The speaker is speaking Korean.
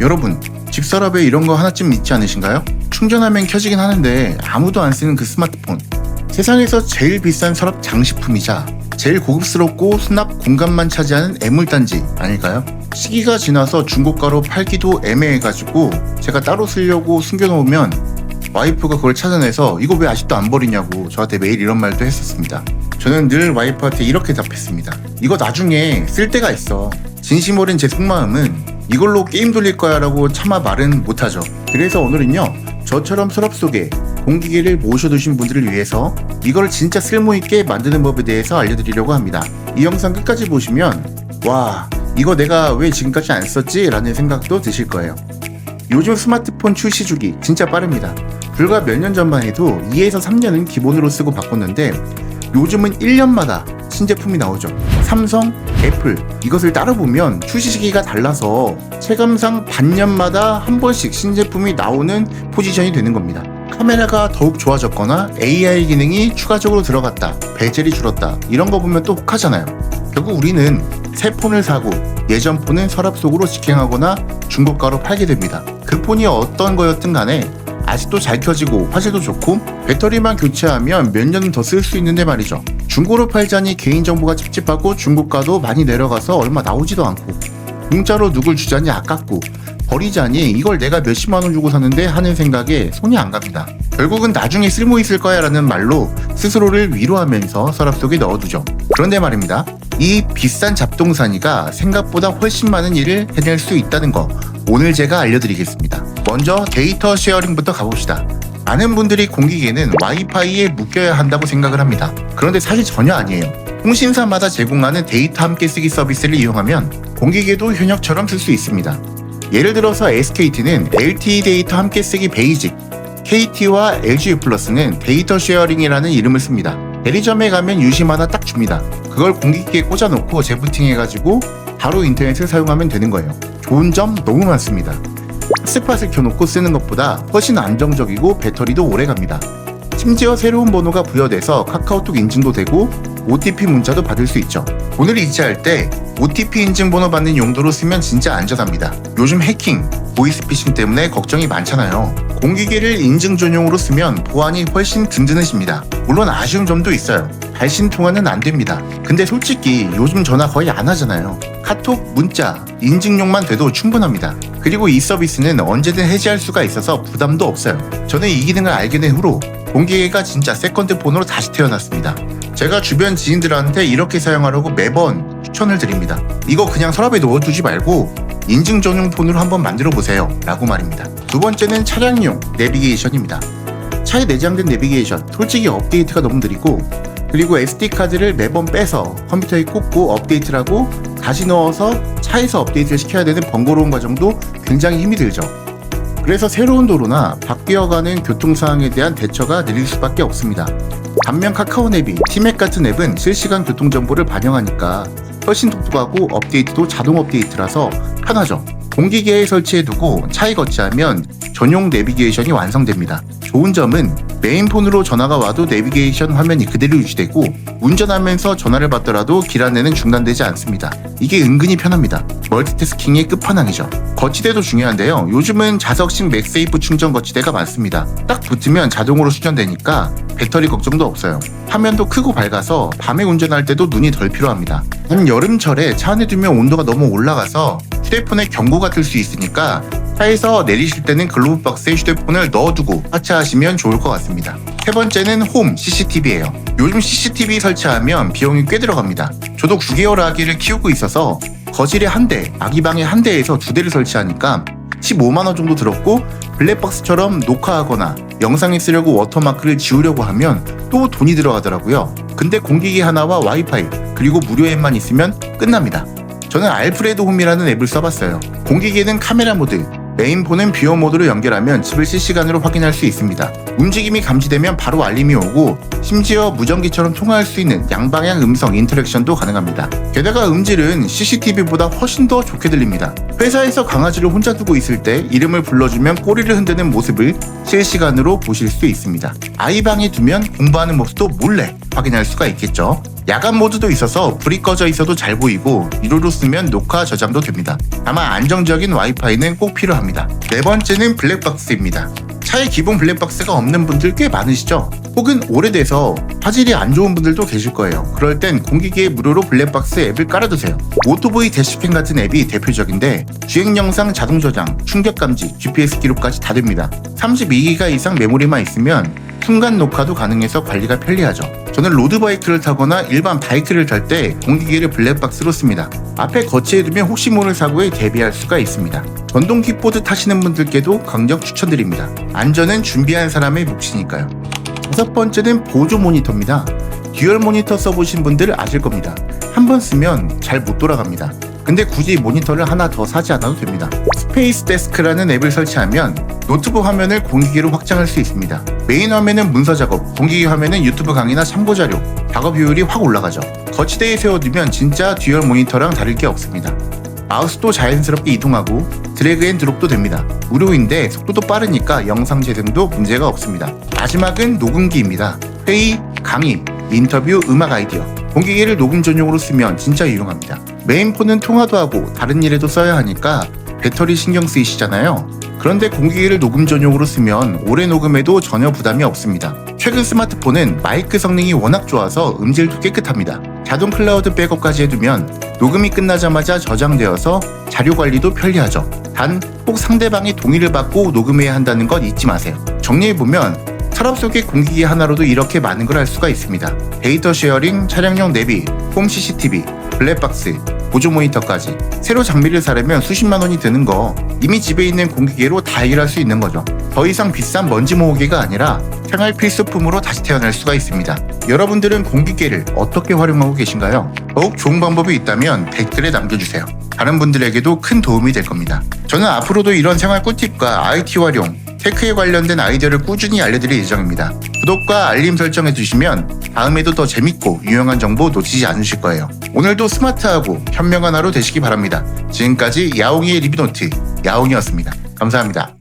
여러분, 직서랍에 이런 거 하나쯤 있지 않으신가요? 충전하면 켜지긴 하는데 아무도 안 쓰는 그 스마트폰. 세상에서 제일 비싼 서랍 장식품이자 제일 고급스럽고 수납 공간만 차지하는 애물단지 아닐까요? 시기가 지나서 중고가로 팔기도 애매해가지고 제가 따로 쓰려고 숨겨놓으면 와이프가 그걸 찾아내서 이거 왜 아직도 안 버리냐고 저한테 매일 이런 말도 했었습니다. 저는 늘 와이프한테 이렇게 답했습니다. 이거 나중에 쓸 때가 있어. 진심 어린 제 속마음은 이걸로 게임 돌릴 거야 라고 차마 말은 못하죠. 그래서 오늘은요, 저처럼 서랍 속에 공기계를 모셔두신 분들을 위해서 이걸 진짜 쓸모있게 만드는 법에 대해서 알려드리려고 합니다. 이 영상 끝까지 보시면, 와, 이거 내가 왜 지금까지 안 썼지? 라는 생각도 드실 거예요. 요즘 스마트폰 출시 주기 진짜 빠릅니다. 불과 몇 년 전만 해도 2에서 3년은 기본으로 쓰고 바꿨는데 요즘은 1년마다 신제품이 나오죠. 삼성, 애플 이것을 따라보면 출시 시기가 달라서 체감상 반년마다 한 번씩 신제품이 나오는 포지션이 되는 겁니다. 카메라가 더욱 좋아졌거나 AI 기능이 추가적으로 들어갔다, 배젤이 줄었다 이런 거 보면 또 혹하잖아요. 결국 우리는 새 폰을 사고 예전 폰은 서랍 속으로 직행하거나 중고가로 팔게 됩니다. 그 폰이 어떤 거였든 간에 아직도 잘 켜지고 화질도 좋고 배터리만 교체하면 몇 년은 더쓸 수 있는데 말이죠. 중고로 팔자니 개인정보가 찝찝하고 중고가도 많이 내려가서 얼마 나오지도 않고 공짜로 누굴 주자니 아깝고 버리자니 이걸 내가 몇십만 원 주고 샀는데 하는 생각에 손이 안 갑니다. 결국은 나중에 쓸모 있을 거야 라는 말로 스스로를 위로하면서 서랍 속에 넣어두죠. 그런데 말입니다. 이 비싼 잡동사니가 생각보다 훨씬 많은 일을 해낼 수 있다는 거 오늘 제가 알려드리겠습니다. 먼저 데이터 쉐어링부터 가봅시다. 많은 분들이 공기계는 와이파이에 묶여야 한다고 생각을 합니다. 그런데 사실 전혀 아니에요. 통신사마다 제공하는 데이터 함께 쓰기 서비스를 이용하면 공기계도 현역처럼 쓸 수 있습니다. 예를 들어서 SKT는 LTE 데이터 함께 쓰기 베이직, KT와 LG 플러스는 데이터 쉐어링이라는 이름을 씁니다. 대리점에 가면 유심 하나 딱 줍니다. 그걸 공기기에 꽂아놓고 재부팅해가지고 바로 인터넷을 사용하면 되는 거예요. 좋은 점 너무 많습니다. 스팟을 켜놓고 쓰는 것보다 훨씬 안정적이고 배터리도 오래 갑니다. 심지어 새로운 번호가 부여돼서 카카오톡 인증도 되고 OTP 문자도 받을 수 있죠. 오늘 이체할 때 OTP 인증 번호 받는 용도로 쓰면 진짜 안전합니다. 요즘 해킹, 보이스피싱 때문에 걱정이 많잖아요. 공기계를 인증 전용으로 쓰면 보안이 훨씬 든든해집니다. 물론 아쉬운 점도 있어요. 발신 통화는 안 됩니다. 근데 솔직히 요즘 전화 거의 안 하잖아요. 카톡, 문자, 인증용만 돼도 충분합니다. 그리고 이 서비스는 언제든 해지할 수가 있어서 부담도 없어요. 저는 이 기능을 알게 된 후로 공기계가 진짜 세컨드 폰으로 다시 태어났습니다. 제가 주변 지인들한테 이렇게 사용하라고 매번 추천을 드립니다. 이거 그냥 서랍에 넣어두지 말고 인증 전용 폰으로 한번 만들어 보세요. 라고 말입니다. 두 번째는 차량용 내비게이션입니다. 차에 내장된 내비게이션, 솔직히 업데이트가 너무 느리고 그리고 SD카드를 매번 빼서 컴퓨터에 꽂고 업데이트를 하고 다시 넣어서 차에서 업데이트를 시켜야 되는 번거로운 과정도 굉장히 힘이 들죠. 그래서 새로운 도로나 바뀌어가는 교통 상황에 대한 대처가 느릴 수밖에 없습니다. 반면 카카오 내비, 티맥 같은 앱은 실시간 교통 정보를 반영하니까 훨씬 독특하고 업데이트도 자동 업데이트라서 편하죠. 공기계에 설치해두고 차에 거치하면 전용 내비게이션이 완성됩니다. 좋은 점은 메인폰으로 전화가 와도 내비게이션 화면이 그대로 유지되고 운전하면서 전화를 받더라도 길 안내는 중단되지 않습니다. 이게 은근히 편합니다. 멀티태스킹의 끝판왕이죠. 거치대도 중요한데요. 요즘은 자석식 맥세이프 충전 거치대가 많습니다. 딱 붙으면 자동으로 충전되니까 배터리 걱정도 없어요. 화면도 크고 밝아서 밤에 운전할 때도 눈이 덜 필요합니다. 한 여름철에 차 안에 두면 온도가 너무 올라가서 휴대폰에 경고가 뜰 수 있으니까 차에서 내리실 때는 글로브 박스에 휴대폰을 넣어두고 하차하시면 좋을 것 같습니다. 세 번째는 홈 CCTV예요. 요즘 CCTV 설치하면 비용이 꽤 들어갑니다. 저도 9개월 아기를 키우고 있어서 거실에 한 대, 아기 방에 한 대에서 두 대를 설치하니까 15만 원 정도 들었고 블랙박스처럼 녹화하거나 영상에 쓰려고 워터마크를 지우려고 하면 또 돈이 들어가더라고요. 근데 공기기 하나와 와이파이 그리고 무료 앱만 있으면 끝납니다. 저는 알프레드 홈이라는 앱을 써봤어요. 공기기는 카메라 모드, 메인폰은 뷰어 모드로 연결하면 집을 실시간으로 확인할 수 있습니다. 움직임이 감지되면 바로 알림이 오고 심지어 무전기처럼 통화할 수 있는 양방향 음성 인터랙션도 가능합니다. 게다가 음질은 CCTV보다 훨씬 더 좋게 들립니다. 회사에서 강아지를 혼자 두고 있을 때 이름을 불러주면 꼬리를 흔드는 모습을 실시간으로 보실 수 있습니다. 아이 방에 두면 공부하는 모습도 몰래 확인할 수가 있겠죠. 야간 모드도 있어서 불이 꺼져 있어도 잘 보이고 유료로 쓰면 녹화 저장도 됩니다. 다만 안정적인 와이파이는 꼭 필요합니다. 네 번째는 블랙박스입니다. 차에 기본 블랙박스가 없는 분들 꽤 많으시죠? 혹은 오래돼서 화질이 안 좋은 분들도 계실 거예요. 그럴 땐 공기기에 무료로 블랙박스 앱을 깔아두세요. 오토보이 대시캠 같은 앱이 대표적인데 주행 영상 자동 저장, 충격 감지, GPS 기록까지 다 됩니다. 32기가 이상 메모리만 있으면 순간 녹화도 가능해서 관리가 편리하죠. 저는 로드바이크를 타거나 일반 바이크를 탈 때 공기기를 블랙박스로 씁니다. 앞에 거치해 두면 혹시 모를 사고에 대비할 수가 있습니다. 전동 킥보드 타시는 분들께도 강력 추천드립니다. 안전은 준비한 사람의 몫이니까요. 다섯 번째는 보조 모니터입니다. 듀얼 모니터 써보신 분들 아실 겁니다. 한 번 쓰면 잘 못 돌아갑니다. 근데 굳이 모니터를 하나 더 사지 않아도 됩니다. 스페이스 데스크라는 앱을 설치하면 노트북 화면을 공기기로 확장할 수 있습니다. 메인 화면은 문서 작업, 공기기 화면은 유튜브 강의나 참고 자료, 작업 효율이 확 올라가죠. 거치대에 세워두면 진짜 듀얼 모니터랑 다를 게 없습니다. 마우스도 자연스럽게 이동하고 드래그 앤 드롭도 됩니다. 무료인데 속도도 빠르니까 영상 재생도 문제가 없습니다. 마지막은 녹음기입니다. 회의, 강의, 인터뷰, 음악 아이디어. 공기기를 녹음 전용으로 쓰면 진짜 유용합니다. 메인폰은 통화도 하고 다른 일에도 써야 하니까 배터리 신경 쓰이시잖아요. 그런데 공기기를 녹음 전용으로 쓰면 오래 녹음해도 전혀 부담이 없습니다. 최근 스마트폰은 마이크 성능이 워낙 좋아서 음질도 깨끗합니다. 자동 클라우드 백업까지 해두면 녹음이 끝나자마자 저장되어서 자료 관리도 편리하죠. 단 꼭 상대방의 동의를 받고 녹음해야 한다는 건 잊지 마세요. 정리해보면 서랍 속의 공기기 하나로도 이렇게 많은 걸 할 수가 있습니다. 데이터 쉐어링, 차량용 내비, 홈 CCTV, 블랙박스, 보조 모니터까지 새로 장비를 사려면 수십만 원이 드는 거 이미 집에 있는 공기계로 다 해결할 수 있는 거죠. 더 이상 비싼 먼지 모으기가 아니라 생활 필수품으로 다시 태어날 수가 있습니다. 여러분들은 공기계를 어떻게 활용하고 계신가요? 더욱 좋은 방법이 있다면 댓글에 남겨주세요. 다른 분들에게도 큰 도움이 될 겁니다. 저는 앞으로도 이런 생활 꿀팁과 IT 활용, 테크에 관련된 아이디어를 꾸준히 알려드릴 예정입니다. 구독과 알림 설정해 주시면 다음에도 더 재밌고 유용한 정보 놓치지 않으실 거예요. 오늘도 스마트하고 현명한 하루 되시기 바랍니다. 지금까지 야옹이의 리뷰노트 야옹이었습니다. 감사합니다.